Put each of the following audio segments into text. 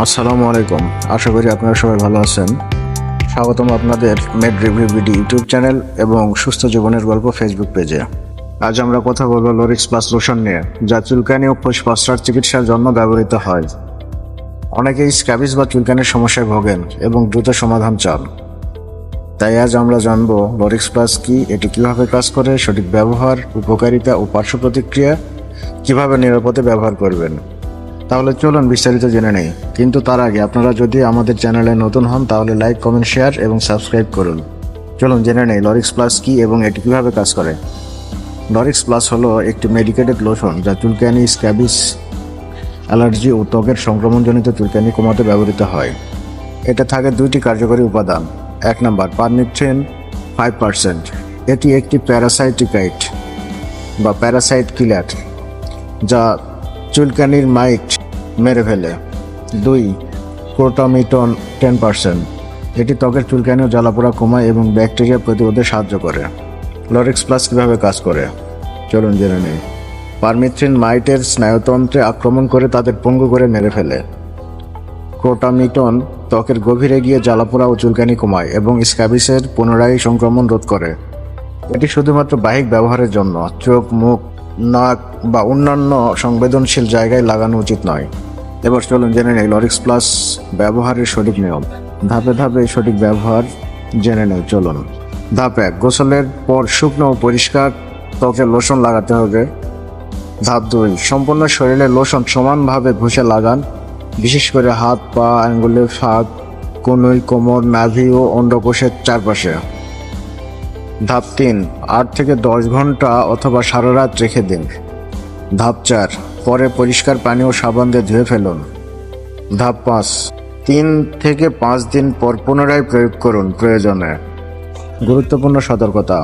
আসসালামু আলাইকুম। আশা করি আপনারা সবাই ভালো আছেন। স্বাগতম আপনাদের med review BD YouTube channel এবং সুস্থ জীবনের গল্প ফেসবুক পেজে। আজ আমরা কথা বলব লরিক্স প্লাস লোশন নিয়ে, যা চুলকানি ও ফুসফাস্টার চিকিৎসার জন্য ব্যবহৃত হয়। অনেকেই স্ক্যাবিস বা চুলকানির সমস্যায় ভোগেন এবং দ্রুত সমাধান চান। তাই আজ আমরা জানব লরিক্স প্লাস কি, এটি কীভাবে কাজ করে, সঠিক ব্যবহার, উপকারিতা ও পার্শ্ব প্রতিক্রিয়া, কীভাবে নিরাপদে ব্যবহার করবেন। তাহলে চলুন বিস্তারিত জেনে নেই। কিন্তু তার আগে আপনারা যদি আমাদের চ্যানেলে নতুন হন, তাহলে লাইক, কমেন্ট, শেয়ার এবং সাবস্ক্রাইব করুন। চলুন জেনে নেই লরিক্স প্লাস কী এবং এটি কীভাবে কাজ করে। লরিক্স প্লাস হলো একটি মেডিকেটেড লোশন যা চুলকানি স্ক্যাবিস অ্যালার্জি ও ত্বকের সংক্রমণজনিত চুলকানি কমাতে ব্যবহৃত হয়। এটা থাকে দুইটি কার্যকরী উপাদান। এক নম্বর পারমিট্রেন ফাইভ পার্সেন্ট এটি একটি প্যারাসাইটিকাইট বা প্যারাসাইট কিলার যা চুলকানির মাইট মেরে ফেলে। দুই প্রোটামিটন টেন পার্সেন্ট। এটি ত্বকের চুলকানি ও জ্বালাপোড়া কমায় এবং ব্যাকটেরিয়া প্রতিরোধে সাহায্য করে। লরিক্স প্লাস কীভাবে কাজ করে? চলুন জেনে নিই। পারমিথ্রিন মাইটের স্নায়ুতন্ত্রে আক্রমণ করে তাদের পঙ্গু করে মেরে ফেলে। ক্রোটামিটন ত্বকের গভীরে গিয়ে জ্বালাপোড়া ও চুলকানি কমায় এবং স্ক্যাবিসের পুনরায় সংক্রমণ রোধ করে। এটি শুধুমাত্র বাহিক ব্যবহারের জন্য, চোখ, মুখ নাক বা অন্যান্য সংবেদনশীল জায়গায় লাগানো উচিত নয়। এবার চলুন জেনে নেই লরিক্স প্লাস ব্যবহারের সঠিক নিয়ম। ধাপে ধাপে সঠিক ব্যবহার জেনে নেই, চলুন। ধাপ এক, গোসলের পর শুকনো ও পরিষ্কার ত্বকে লোশন লাগাতে হবে। ধাপ দুই, সম্পূর্ণ শরীরে লোশন সমানভাবে ঘষে লাগান। বিশেষ করে হাত, পা আঙ্গুলের ফাঁক, কনুই, কোমর, নাভি ও অন্ডকোষের চারপাশে। ধাপ তিন, আট থেকে দশ ঘণ্টা অথবা সারা রাত রেখে দিন। ধাপ চার, পরে পরিষ্কার পানি ও সাবান দিয়ে ধুয়ে ফেলুন। ধাপ পাঁচ, তিন থেকে পাঁচ দিন পর পুনরায় প্রয়োগ করুন প্রয়োজনে। গুরুত্বপূর্ণ সতর্কতা।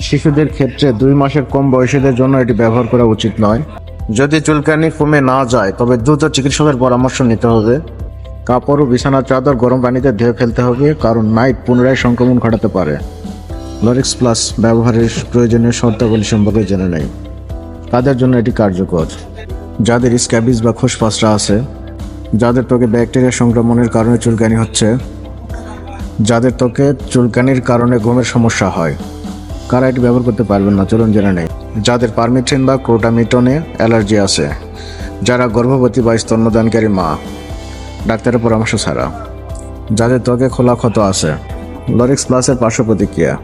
শিশুদের ক্ষেত্রে দুই মাসের কম বয়সীদের জন্য এটি ব্যবহার করা উচিত নয়। যদি চুলকানি কমে না যায়, তবে দ্রুত চিকিৎসকের পরামর্শ নিতে হবে। কাপড় ও বিছানার চাদর গরম পানিতে ধুয়ে ফেলতে হবে, কারণ নাইট পুনরায় সংক্রমণ ঘটাতে পারে। লরিক্স প্লাস ব্যবহারের প্রয়োজনীয় শর্তাবলী সম্পর্কে জেনে নেই। তাদের জন্য এটি কার্যকর। যাদের স্ক্যাবিস বা খোসপাসরা আছে, যাদের ত্বকে ব্যাকটেরিয়া সংক্রমণের কারণে চুলকানি হচ্ছে, যাদের ত্বকে চুলকানির কারণে ঘুমের সমস্যা হয়, কারা এটি ব্যবহার করতে পারবেন না, চলুন জেনে নেই। যাদের পারমিট্রিন বা ক্রোটামিটনে অ্যালার্জি আছে, যারা গর্ভবতী বা স্তন্যদানকারী মা, ডাক্তারের পরামর্শ ছাড়া। যাদের ত্বকে খোলা ক্ষত আছে লরিক্স প্লাসের পার্শ্ব প্রতিক্রিয়া।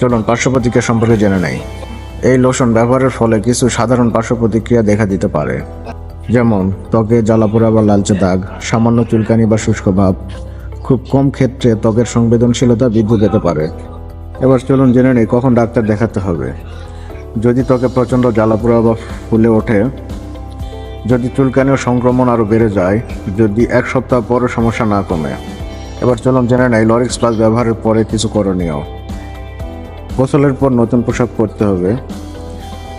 চলুন পার্শ্ব প্রতিক্রিয়া সম্পর্কে জেনে নেই। এই লোশন ব্যবহারের ফলে কিছু সাধারণ পার্শ্ব প্রতিক্রিয়া দেখা দিতে পারে। যেমন, ত্বকে জ্বালাপোড়া বা লালচে দাগ, সামান্য চুলকানি বা শুষ্ক ভাব। খুব কম ক্ষেত্রে ত্বকের সংবেদনশীলতা বৃদ্ধি পেতে পারে। এবার চলুন জেনে নেই কখন ডাক্তার দেখাতে হবে। যদি ত্বকে প্রচণ্ড জ্বালাপোড়া বা ফুলে ওঠে, যদি চুলকানি ও সংক্রমণ আরও বেড়ে যায়, যদি এক সপ্তাহ পরও সমস্যা না কমে। এবার চলুন জেনে নেই লরিক্স প্লাস ব্যবহারের পরে কিছু করণীয়। গোসলের পর নতুন পোশাক পরতে হবে।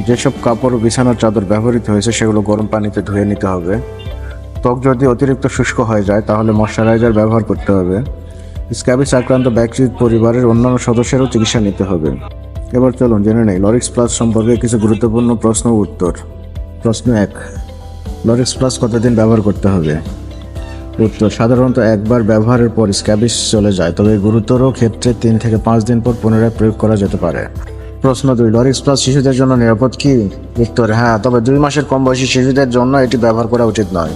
যেসব কাপড় বিছানার চাদর ব্যবহৃত হয়েছে, সেগুলো গরম পানিতে ধুয়ে নিতে হবে। ত্বক যদি অতিরিক্ত শুষ্ক হয়ে যায়, তাহলে ময়শ্চারাইজার ব্যবহার করতে হবে। স্ক্যাবিস আক্রান্ত ব্যক্তির পরিবারের অন্যান্য সদস্যেরও চিকিৎসা নিতে হবে। এবার চলুন, জেনে নেই, লরিক্স প্লাস সম্পর্কে কিছু গুরুত্বপূর্ণ প্রশ্ন উত্তর। প্রশ্ন এক, লরিক্স প্লাস কতদিন ব্যবহার করতে হবে? উত্তর সাধারণত একবার ব্যবহারের পর স্ক্যাবিস চলে যায়, তবে গুরুতর ক্ষেত্রে তিন থেকে পাঁচ দিন পর পুনরায় প্রয়োগ করা যেতে পারে। প্রশ্ন দুই, লরিক্স প্লাস শিশুদের জন্য নিরাপদ কি? উত্তর হ্যাঁ তবে দুই মাসের কম বয়সী শিশুদের জন্য এটি ব্যবহার করা উচিত নয়।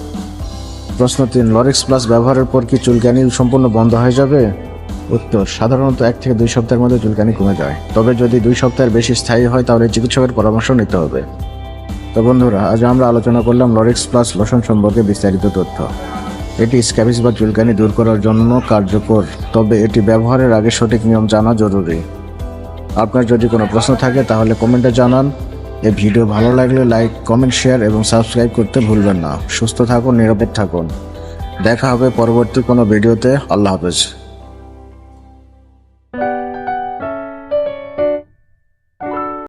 প্রশ্ন তিন, লরিক্স প্লাস ব্যবহারের পর কি চুলকানি সম্পূর্ণ বন্ধ হয়ে যাবে? উত্তর, সাধারণত এক থেকে দুই সপ্তাহের মধ্যে চুলকানি কমে যায়। তবে যদি দুই সপ্তাহের বেশি স্থায়ী হয়, তাহলে চিকিৎসকের পরামর্শ নিতে হবে। তো বন্ধুরা, আজ আমরা আলোচনা করলাম লরিক্স প্লাস লোশন সম্পর্কে বিস্তারিত তথ্য। এটি স্ক্যাবিস বা চুলকানি দূর করার জন্য কার্যকর, তবে এটি ব্যবহারের আগে সঠিক নিয়ম জানা জরুরি। আপনার যদি কোনো প্রশ্ন থাকে, তাহলে কমেন্টে জানান। এই ভিডিও ভালো লাগলে লাইক, কমেন্ট, শেয়ার এবং সাবস্ক্রাইব করতে ভুলবেন না। সুস্থ থাকুন, নিরাপদ থাকুন। দেখা হবে পরবর্তী কোনো ভিডিওতে। আল্লাহ হাফেজ।